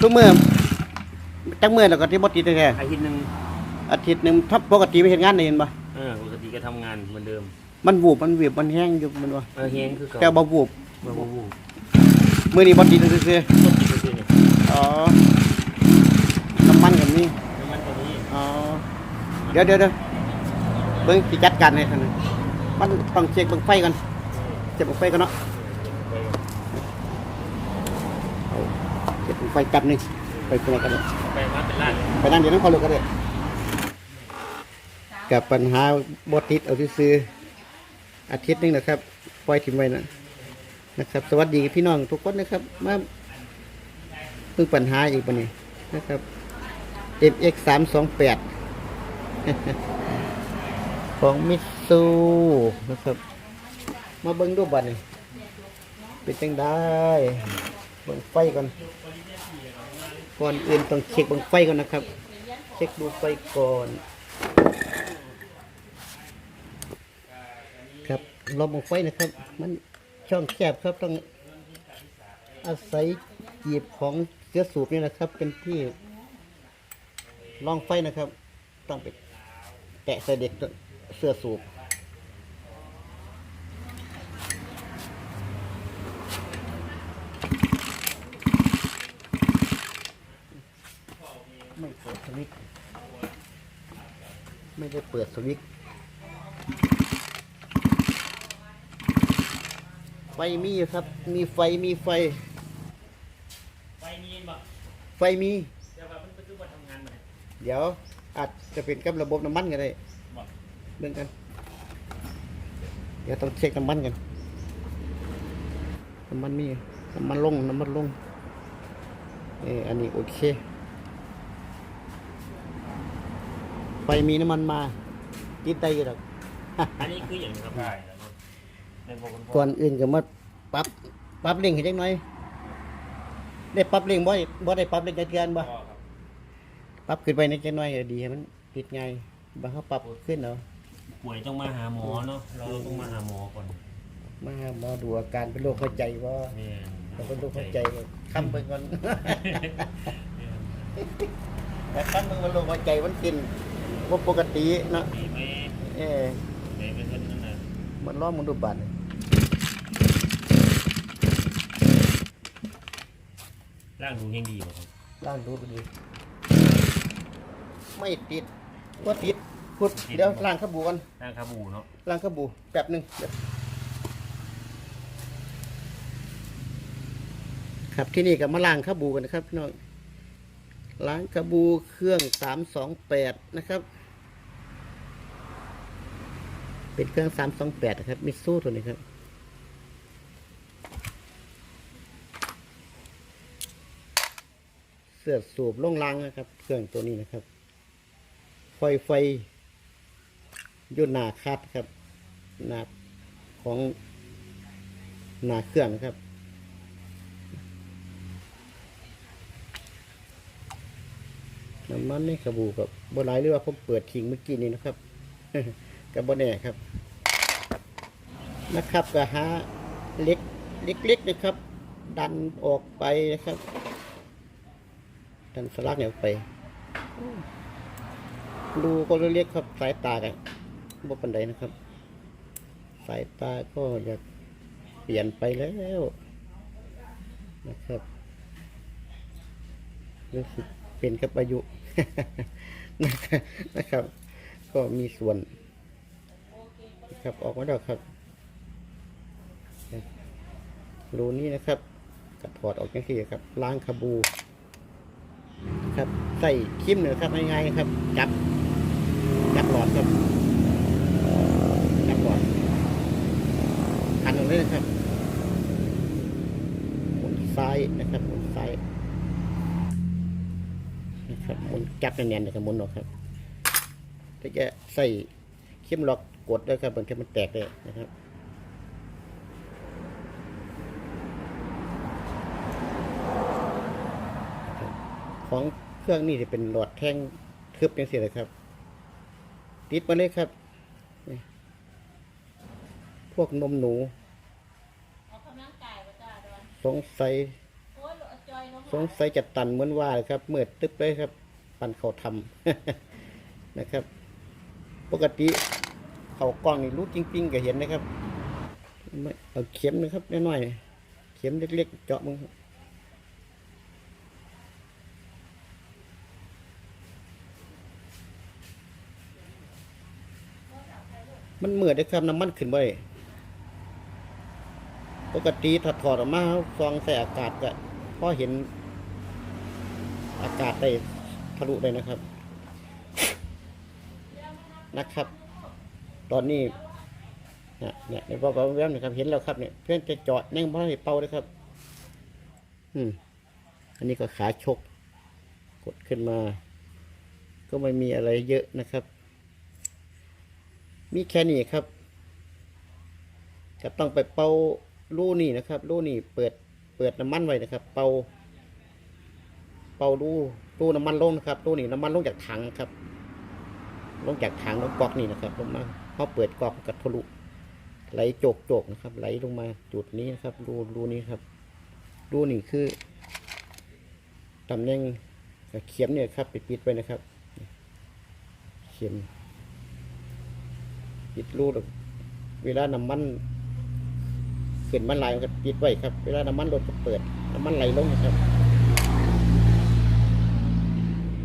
ทุกมื้อจักมื้อแล้วก็ที่บ่ติดแท้อาทิตย์หนึ่งๆอาทิตย์หนึงถ้าปกติไปเฮ็ดงานได้เห็นบ่เออปกติก็ทำงานเหมือนเดิมมันวูบมันวีบมันแห้งอยู่มันว่าเออเฮงคือเก่าแต่บ่วูบบ่บ่บ่มื้อนี้บ่ติดซื่อต้มกินไปซื้อนี่ๆอ๋อน้ำมันก็มีน้ำมันตัวนี้อ๋อเดี๋ยวเดี๋ยวเดี๋ยวเบิ่งสิจัดการให้ท่านนะมันต้องเช็คเบิ่งไฟก่อนเช็คเบิ่งไฟก่อนเนาะเอา เช็คเบิ่งไฟจับหนึงไปคนละกันเลยไปมาเป็นล้านไปนั่งเดี๋ยวนั้นเขาเลยก็ได้กับปัญหาบติดเอาซื้อๆอาทิตย์หนึงนะครับปล่อยทิ้งไว้นะนะครับ สวัสดีพี่น้องทุกคนนะครับมาเพิ่งปัญหาอีกวันนี้นะครับ MX สามสองแปดของมิตซูนะครับ มาเบิ้งดูบัตรนี่เป็นจังได้เบิ้งไฟก่อน ก่อนอื่นต้องเช็คบังไฟก่อนนะครับ เช็คดูไฟก่อน ครับรอบบังไฟนะครับ มันช่องแคบครับต้องอาศัยจีบของเสื้อสูบนี่นะครับ เป็นที่รองไฟนะครับ ต้องไปแตะใส่เด็กเสื้อสูบ ไม่เปิดส วิตช์ไม่ได้เปิดสวิตช์ไฟมีครับ มีไฟมีไฟไปนี่บ่ไฟมี เดี๋ยวว่ามันคือบ่ทำงานบ่เดี๋ยวอาจจะเป็นกับระบบน้ำมันก็ได้บ่เรื่องกัน เดี๋ยวต้องเช็คน้ำมันกันน้ำมันมีน้ำมันลงน้ำมันลงเอออันนี้โอเค ไฟมีน้ำมันมาติดได้อยู่หรอกอันนี้คืออย่างครับได้แล้วในบ่คนก่อนอื่นก็มาปรับปรับเร่งให้จักหน่อยได้ปรับเร่งบ่บ่ได้ปรับเร่งจัดการบ่พ่อครับปรับขึ้นไปในจักหน่อยก็ดีให้มันติดง่ายบ่เฮาปรับขึ้นเอาป่วยต้องมาหาหมอเนาะเราต้องมาหาหมอก่อนมาหาหมอดูอาการเป็นโรคหัวใจบ่แม่นถ้าเป็นโรคหัวใจก็ค้ำไปก่อนแต่คันมึงมันโรคหัวใจมันกิน บ่ปกติเนาะมีไหมเอ้ไหนเป็นเพิ่นนั่นน่ะมันล้อมึงดูบัตรร่างดูยังดีบ่ครับล้างดูก็ดี ไม่ติดว่าติดพุดเดี๋ยวล้างขบูกันร่างคาบูเนาะล้างขบูแป๊บหนึงเดี๋ยวครับที่นี่ก็มาล้างขบูกันนะครับพี่น้องล้างขบูเครื่องสามสองแปดนะครับ เป็นเครื่องสามสองแปดครับมิซูตัวนี้ครับเสื้อสูบล่องลังนะครับ เครื่องตัวนี้นะครับไฟไฟยุ่หนาคัดครับหนาของหนาเครื่องนะครับน้ำมันในกระบูกับบหลายหรือว่าผมเปิดทิ้งเมื่อกี้นี้นะครับ กับบแน่ครับ นะครับก็หาเล็กเล็กๆนะครับ ดันออกไปนะครับ ดันสลักเนี่ยออกไป ดูก็เรียกครับสายตากันบ่ปันใดนะครับ สายตาก็อยากเปลี่ยนไปแล้วนะครับรู้สึกเป็นกับอายุนะครับ ก็มีส่วน ครับออกมาแล้วครับรูนี้นะครับกระถอดออกย่างที่ครับล้างขบูครับใส่คิมเนี่ยครับง่ายๆครับจับจับหลอดครับจับหลอดหันออกเลยนะครับหมุนซ้ายนะครับหมุนซ้ายนะครับหมุนจับแน่นๆนะครับหมุนออกครับถ้าจะใส่คิมล็อก กดด้วยครับบางทีมันแตกเลยนะครับของเครื่องนี่จะเป็นหลอดแท่งทึบจังสิเลยครับ ติดมาเลยครับนี่พวกนมหนูออกกำลังกายประจ้าดอนสงสัยโอ้ยเอาจอยลงสงสัยจะตันเหมือนว่าเลยครับเมื่อตึ๊บเลยครับ ปันเขาทำนะครับ ปกติ เขากล้องนี่รู้จริง ๆ ก็เห็นนะครับไม่เอาเข็มนะครับน้อยๆเข็มเล็กๆเจาะมึงมันเหมือดเลยครับน้ำมันขึ้นไปปกติถ้าถอดออกมาฟองใส่อากาศก็พอเห็นอากาศได้ทะลุเลยนะครับ นะครับ ตอนนี้เนี่ยเนี่ยในบอกแวมนะครับ เห็นแล้วครับเนี่ยเพื่อนจะเจาะแน่งบ้านให้เป่าเลยครับ อืม อันนี้ก็ขาชก กดขึ้นมา ก็ไม่มีอะไรเยอะนะครับ มีแค่นี้ครับจะต้องไปเป่ารูนี่นะครับรูนี่เปิดเปิดน้ำมันไว้นะครับ เป่า เป่ารูรูน้ำมันลงนะครับรูนี่น้ำมันลงจากถังครับ ลงจากถังลงกอกนี่นะครับลงมา เขาเปิดกอกกับทะลุไหลโจกโจกนะครับ ไหลลงมาจุดนี้นะครับรูรูนี้ครับรูนี่คือตำแหน่งเข็มเนี่ยครับไปปิดไว้นะครับ เข็มปิดรูเวลาน้ำมันขึ้นมันไหลก็ปิดไว้ครับ เวลาน้ำมันลดก็เปิดน้ำมันไหลลงนะครับ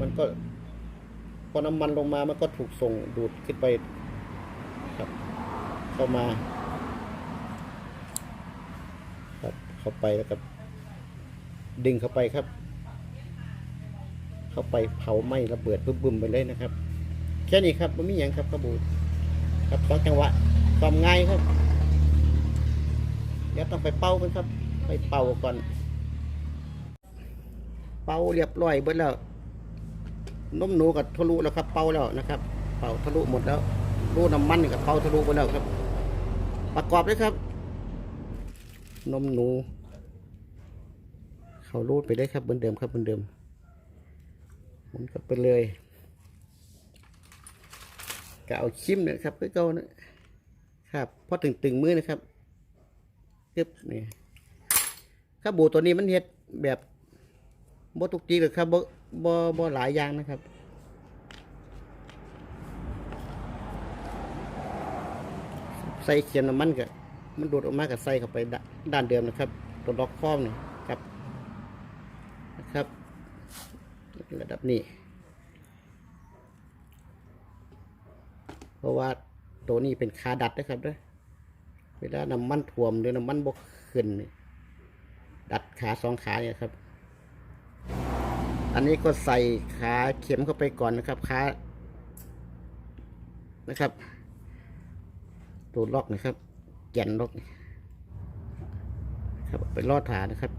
มันก็พอน้ำมันลงมามันก็ถูกส่งดูดขึ้นไป เข้ามาครับเข้าไปแล้วก็ดึงเข้าไปครับ เข้าไปเผาไหม้ระเบิดบึ้มๆไปเลยนะครับ แค่นี้ครับมันมีอย่างครับกระบูครับสองจังหวะความง่ายครับเดี๋ยวต้องไปเป่ากันครับ ไปเป่าก่อน เป่าเรียบร้อยเบิดแล้วนมหนูกับทะลุแล้วครับ เป่าแล้วนะครับ เป่าทะลุหมดแล้วรูน้ำมันกับเป่าทะลุไปแล้วครับ ประกอบเลยครับ นมหนู เขารูดไปได้ครับเหมือนเดิมครับเหมือนเดิมหมุนกลับไปเลยก็เอาชิมเนะครับก็เก่านะครับพอถึงตึงมือนะครับยึบนี่ข้าบูตัวนี้มันเฮ็ดแบบบ่ตุกจีหรือครับบ่บ่บ่หลายอย่างนะครับ ใส่เขียมน้ำมันก็มันดูดออกมากับใส่เข้าไปด้านเดิมนะครับ ตัวล็อกคล้องนี่ครับนะครับระดับนี้ เพราะว่าตัวนี้เป็นขาดัดนะครับด้วยเวลาน้ำมันท่วมหรือน้ำมันบกขึ้น ดัดขาสองขาเนี่ยครับ อันนี้ก็ใส่ขาเข็มเข้าไปก่อนนะครับขานะครับ ตัวล็อกนะครับแกนล็อกนะครับเอาไปลอดฐานนะครับ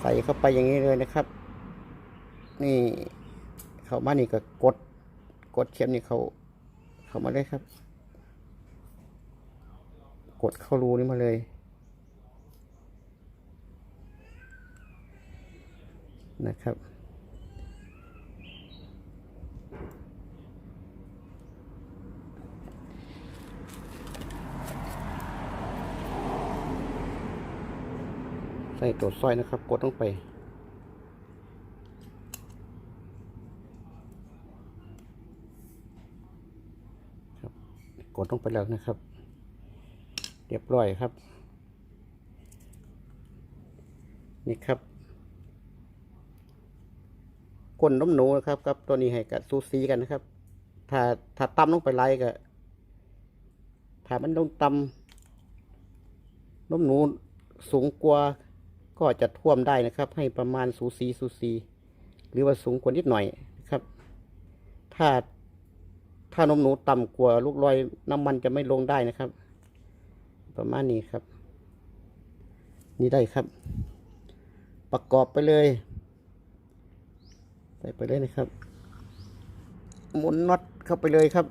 ใส่เข้าไปอย่างนี้เลยนะครับ นี่เข้ามานี่ก็กดกดเข็มนี่เขาเข้ามาเลยครับ กดเข้ารูนี้มาเลยนะครับ ใส่ตัวสร้อยนะครับ กดลงไป ครับ กดลงไปแล้วนะครับ เรียบร้อยครับ นี่ครับก้นน้ำหนูนะครับกับตัวนี้ให้กับซูซีกันนะครับ ถ้าถ้าต่ำลงไปไล่ก็ถ้ามันลงต่ำน้ำหนูสูงกว่า ก็จะท่วมได้นะครับ ให้ประมาณซูซีซูซีหรือว่าสูงกว่านิดหน่อยนะครับ ถ้าถ้านมหนูต่ำกว่าลูกลอยน้ำมันจะไม่ลงได้นะครับ ประมาณนี้ครับ นี่ได้ครับ ประกอบไปเลยใส่ไปเลยนะครับหมุนน็อตเข้าไปเลยครับ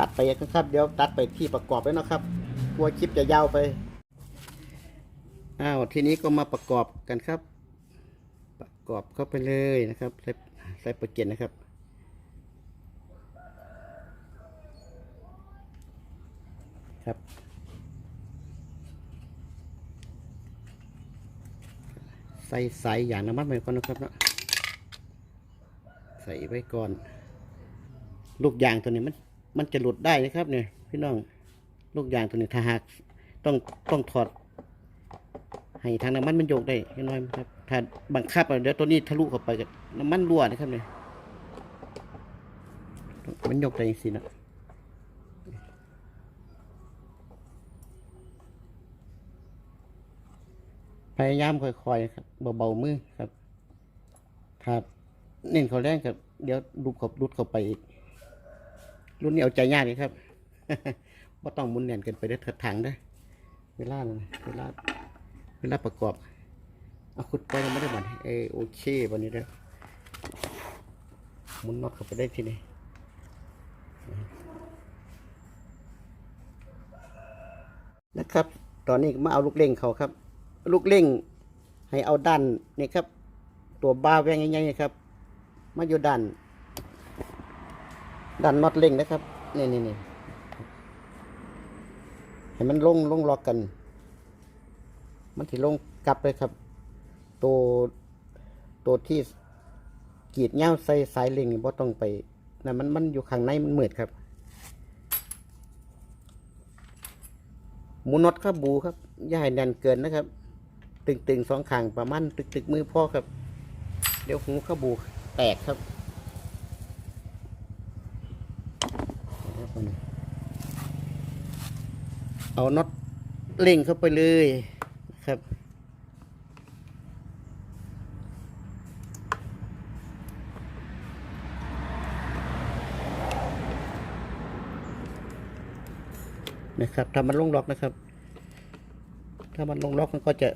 ตัดไปนะครับ เดี๋ยวตัดไปที่ประกอบแล้วนะครับกลัวคลิปจะยาวไปอ้าวทีนี้ก็มาประกอบกันครับ ประกอบเข้าไปเลยนะครับใส่ใส่ประเก็นนะครับครับใส่ใสายอย่างน้ำมันไปก่อนนะครับเนาะใส่ไว้ก่อน ลูกยางตัวนี้มัน มันจะหลุดได้นะครับเนี่ยพี่น้องลูกยางตัวนี้ถ้าหากต้องต้องถอด ให้ทางน้ำมันมันโยกได้แค่น้อยครับ ถ้าบังคับเดี๋ยวตัวนี้ทะลุเข้าไปกับน้ำมันรั่วนะครับเนี่ยมันโยกได้จริงๆนะพยายามค่อยๆครับเบาๆมือครับถ้าเน้นเขาแรงกับเดี๋ยวดูเขารุดเข้าไปอีก รุ่นนี้เอาใจยากเลยครับว่าต้องมุนแน่นเกินไปได้อถังได้เวลาเวลาเวลาประกอบเอาขุดไปไม่ได้บันเอโอเควันนี้เด้อมุนน็อตเข้าไปได้ทีนี้นะครับ ตอนนี้มาเอาลูกเล่งเขาครับ ลูกเล่งให้เอาด้านนี่ครับ ตัวบ้าแวงใหญ่ๆครับ มาอยู่ด้าน ด้านน็อตเล่งนะครับนี่นี่นี่ให้มันลงลงล็อกกัน มันถิลงกลับเลยครับ ตัวตัวที่กีดเงาใส่สายเล่งนี่บ่ต้องไปนั่มันมันอยู่ข้างในมันมืดครับหมูน็อตครับบูครับย่าให้แน่นเกินนะครับ ตึงๆสองข้างประมาณตึกๆมือพ่อครับ เดี๋ยวหูข้าบูแตกครับ เอาน็อตเล่งเข้าไปเลยครับ นะครับถ้ามันลงล็อกนะครับ ถ้ามันลงล็อกมันก็จะ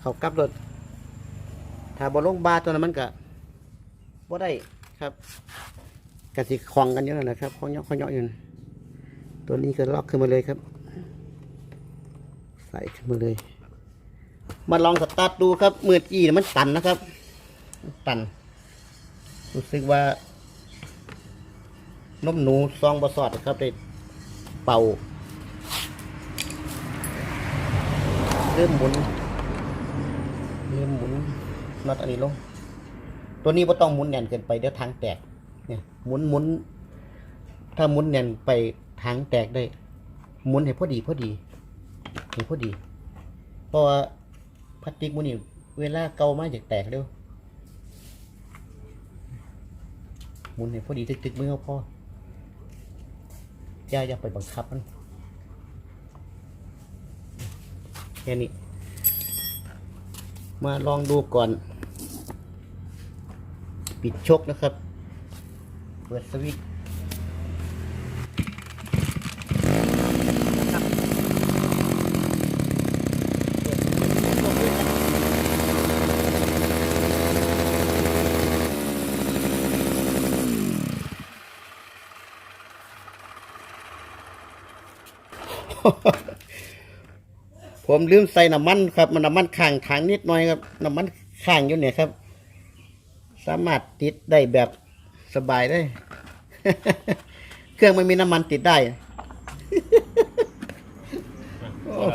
เขากลับรถถ้าบอลลงบาตัวนั้นมันก็บ่ได้ครับ กสิคลองกันเยอะนะครับคลองเยอะคลองเยอะอยู่นะตัวนี้ก็ล็อกขึ้นมาเลยครับ ใส่ขึ้นมาเลย มาลองสตาร์ทดูครับมือกี้น่ะมันตันนะครับตัน รู้สึกว่านมหนูซองบะสอดครับได้เป่า เริ่มหมุนเริ่มหมุนน็อตอันนี้ลง ตัวนี้ไ่ต้องหมุนแน่นเกินไปเดี๋ยวทางแตก เนี่ยหมุนหมุนถ้าหมุนแน่นไปทางแตกได้หมุนให้พอดีพอดีให้พอดี เพราะว่าพลาสติกมุนนี่เวลาเกามาจะแตกเร็วหมุนให้พอดีตึกๆมือเอาพออย่าอย่าไปบังคับมันแค่นี้ มาลองดูก่อน ปิดชกนะครับ เปิดสวิตช์ผมลืมใส่น้ำมันครับมันน้ำมันข้างถังนิดหน่อยครับน้ำมันข้างอยู่เนี่ยครับ สามารถติดได้แบบ สบายได้ เครื่องไม่มีน้ำมันติดได้ โอ้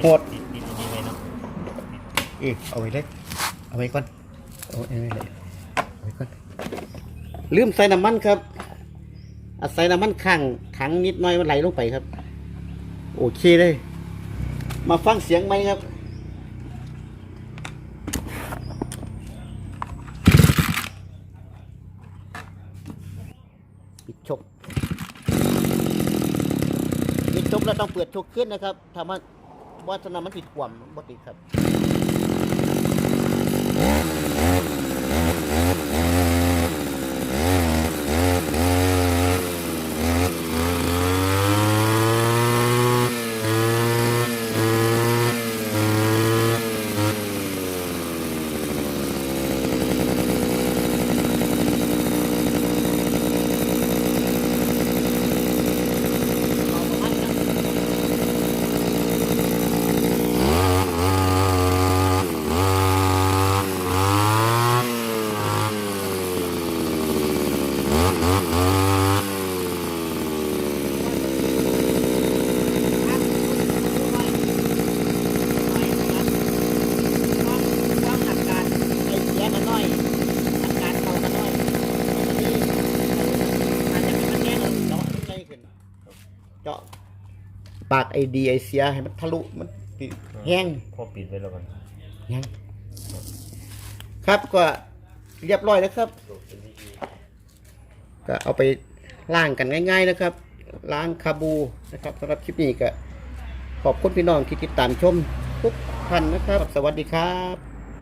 โหด ติดติดอันนี้ไว้เนาะเออเอาไว้เลยเอาไว้ก่อน เอาไว้เลยเอาไว้ก่อน ลืมใส่น้ำมันครับอาศัยน้ำมันข้างถังนิดหน่อยมันไหลลงไปครับ โอเคเลย มาฟังเสียงไหมครับ ปิดชกปิดชกแล้วต้องเปิดชกขึ้นนะครับถ้ามันว่าสนามันติดขวมบ่ติดครับ ค ปากไอดีไอเสียให้มันทะลุมันปิดแห้งพอปิดไว้แล้วกันแห้งครับก็เรียบร้อยแล้วครับ ก็เอาไปล้างกันง่าย ๆนะครับ ล้างคาบูนะครับสำหรับคลิปนี้ก็ขอบคุณพี่น้องที่ติดตามชมทุกท่านนะครับ สวัสดีครับ